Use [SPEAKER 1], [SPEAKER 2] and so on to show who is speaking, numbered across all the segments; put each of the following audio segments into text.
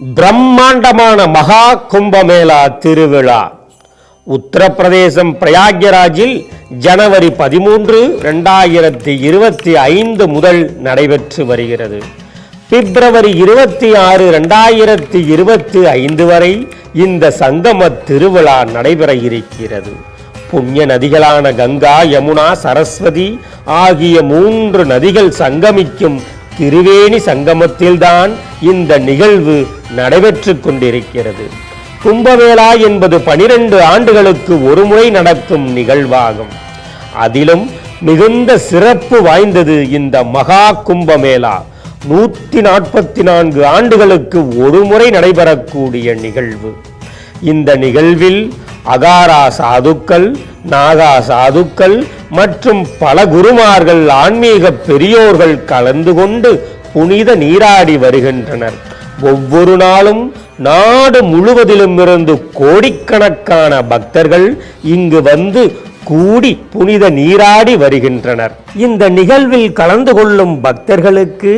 [SPEAKER 1] பிரம்மாண்டமான மகா கும்பமேளா திருவிழா. உத்தரப்பிரதேசம் பிரயாக்யராஜில் ஜனவரி பதிமூன்று ரெண்டாயிரத்தி இருபத்தி ஐந்து முதல் நடைபெற்று வருகிறது. பிப்ரவரி இருபத்தி ஆறு ரெண்டாயிரத்தி இருபத்தி ஐந்து வரை இந்த சங்கம திருவிழா நடைபெற இருக்கிறது. புண்ணிய நதிகளான கங்கா யமுனா சரஸ்வதி ஆகிய மூன்று நதிகள் சங்கமிக்கும் திருவேணி சங்கமத்தில்தான் இந்த நிகழ்வு நடைபெற்றுக் கொண்டிருக்கிறது. கும்பமேளா என்பது பனிரெண்டு ஆண்டுகளுக்கு ஒருமுறை நடக்கும் நிகழ்வாகும். அதிலும் மிகுந்த சிறப்பு வாய்ந்தது இந்த மகா கும்பமேளா. நூற்றி நாற்பத்தி நான்கு ஆண்டுகளுக்கு ஒருமுறை நடைபெறக்கூடிய நிகழ்வு. இந்த நிகழ்வில் அகாரா சாதுக்கள் நாகா சாதுக்கள் மற்றும் பல குருமார்கள் ஆன்மீக பெரியோர்கள் கலந்து கொண்டு புனித நீராடி வருகின்றனர். ஒவ்வொரு நாளும் நாடு முழுவதிலும் இருந்து கோடிக்கணக்கான பக்தர்கள் இங்கு வந்து கூடி புனித நீராடி வருகின்றனர். இந்த நிகழ்வில் கலந்து கொள்ளும் பக்தர்களுக்கு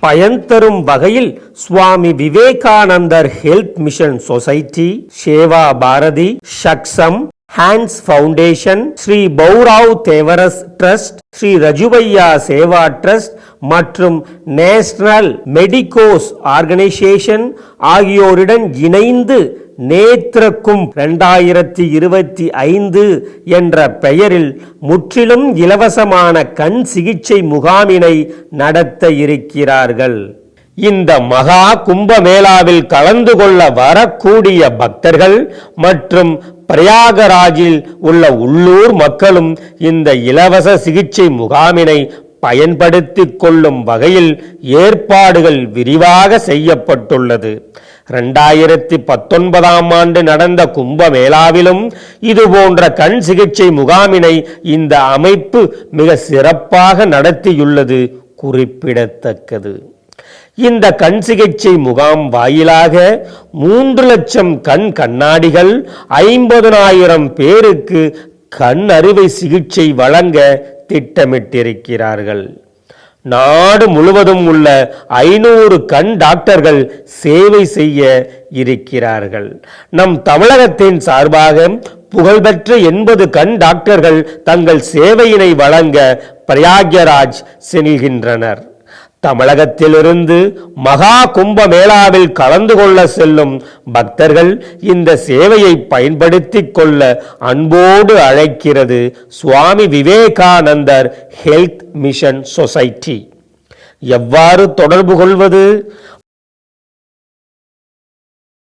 [SPEAKER 1] பயன் தரும் வகையில் Swami Vivekanandar health mission society Seva Bharathi Saksham hands foundation Sri Bhaurao Deoras trust Sri Rajuvaiya Seva trust மற்றும் நேஷனல் மெடிகோஸ் ஆர்கனைசேஷன் ஆகியோருடன் இணைந்து நேத்திரக்கும் இரண்டாயிரத்தி இருபத்தி ஐந்து என்ற பெயரில் முற்றிலும் இலவசமான கண் சிகிச்சை முகாமினை நடத்த இருக்கிறார்கள். இந்த மகா கும்பமேளாவில் கலந்து கொள்ள வரக்கூடிய பக்தர்கள் மற்றும் பிரயாகராஜில் உள்ள உள்ளூர் மக்களும் இந்த இலவச சிகிச்சை முகாமினை பயன்படுத்திக் கொள்ளும் வகையில் ஏற்பாடுகள் விரிவாக செய்யப்பட்டுள்ளது. ரெண்டாயிரத்தி பத்தொன்பதாம் ஆண்டு நடந்த கும்பமேளாவிலும் இது போன்ற கண் சிகிச்சை முகாமினை இந்த அமைப்பு மிக சிறப்பாக நடத்தியுள்ளது குறிப்பிடத்தக்கது. இந்த கண் சிகிச்சை முகாம் வாயிலாக மூன்று லட்சம் கண் கண்ணாடிகள் ஐம்பதனாயிரம் பேருக்கு கண் அறுவை சிகிச்சை வழங்க திட்டமிட்டிருக்கிறார்கள். நாடு முழுவதும் உள்ள ஐநூறு கண் டாக்டர்கள் சேவை செய்ய இருக்கிறார்கள். நம் தமிழகத்தின் சார்பாக புகழ்பெற்ற எண்பது கண் டாக்டர்கள் தங்கள் சேவையினை வழங்க பிரயாக்யராஜ் செல்கின்றனர். தமிழகத்திலிருந்து மகா கும்ப மேளாவில் கலந்து கொள்ள செல்லும் பக்தர்கள் இந்த சேவையை பயன்படுத்திக் கொள்ள அன்போடு அழைக்கிறது Swami Vivekanandar health mission society. எவ்வாறு தொடர்பு கொள்வது?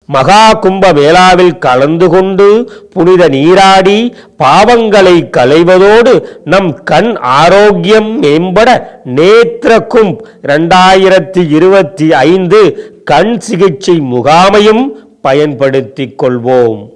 [SPEAKER 1] மகா கும்ப மேளாவில் கலந்து கொண்டு புனித நீராடி பாவங்களை களைவதோடு நம் கண் ஆரோக்கியம் மேம்பட நேத்திர கும்ப் இரண்டாயிரத்தி இருபத்தி ஐந்து கண் சிகிச்சை முகாமையும் பயன்படுத்திக் கொள்வோம்.